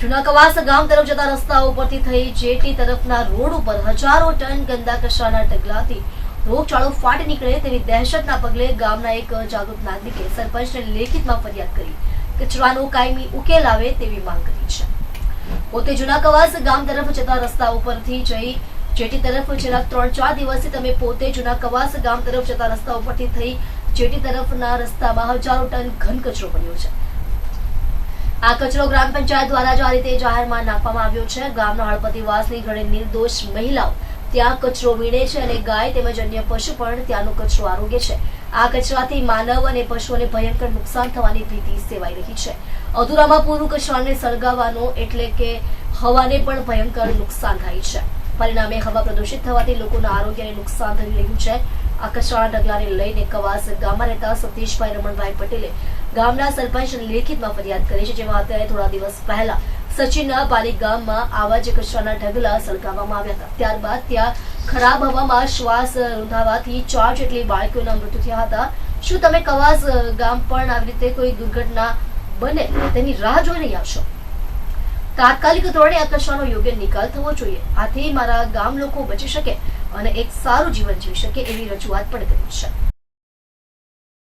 જૂના કવાસ ગામ તરફ જતા રસ્તા ઉપરથી થઈ જેટી તરફના રોડ ઉપર હજારો ટન ગંદા કચરાના ઢગલાથી રોગચાળો ફાટી નીકળે તેવી દહેશતના પગલે ગામના એક જાગૃત નાગરિકે સરપંચને લેખિતમાં ફરિયાદ કરી. કચરાનો કાયમી ઉકેલ આવે તેવી માંગ કરી છે. પોતે જૂના કવાસ ગામ તરફ જતા રસ્તા ઉપરથી જઈ જેટી તરફ છેલ્લા ત્રણ ચાર દિવસથી તમે પોતે જૂના કવાસ ગામ તરફ જતા રસ્તા ઉપરથી થઈ જેટી તરફના રસ્તામાં હજારો ટન ઘન કચરો પડ્યો છે. આ કચરો ગ્રામ પંચાયત દ્વારા જ આ રીતે જાહેરમાં નાખવામાં આવ્યો છે. ગામના હળપતિવાસની ઘણી નિર્દોષ મહિલાઓ ત્યાં કચરો વીણે છે અને ગાય તેમજ અન્ય પશુ પણ ત્યાંનો કચરો આરોગ્ય છે. આ કચરાથી માનવ અને પશુઓને ભયંકર નુકસાન થવાની ભીતિ સેવાઈ રહી છે. અધૂરામાં પૂરું કચરાને સળગાવવાનો એટલે કે હવાને પણ ભયંકર નુકસાન થાય છે. પરિણામે હવા પ્રદૂષિત થવાથી લોકોના આરોગ્યને નુકસાન થઈ રહ્યું છે. આ કચરાના ઢગલાને લઈને કવાસ ગામમાં રહેતા સતીશભાઈ રમણભાઈ પટેલે ગામના સરપંચ લેખિતમાં ફરિયાદ કરી છે, જેમાં અત્યારે થોડા દિવસ પહેલા સચિનના પાલી ગામમાં આવા જ કચરાના ઢગલા સળગાવવામાં આવ્યા હતા. ત્યારબાદ ત્યાં ખરાબ હવામાં શ્વાસ રૂંધાવાથી ચાર જેટલી બાળકીઓના મૃત્યુ થયા હતા. શું તમે કવાસ ગામ પણ આવી રીતે કોઈ દુર્ઘટના બને તેની રાહ જોઈ રહ્યા છો? તાત્કાલિક ધોરણે આ કચરાનો યોગ્ય નિકાલ થવો જોઈએ. આથી મારા ગામ લોકો બચી શકે અને એક સારું જીવન જીવી શકે એવી રજૂઆત પણ કરી છે.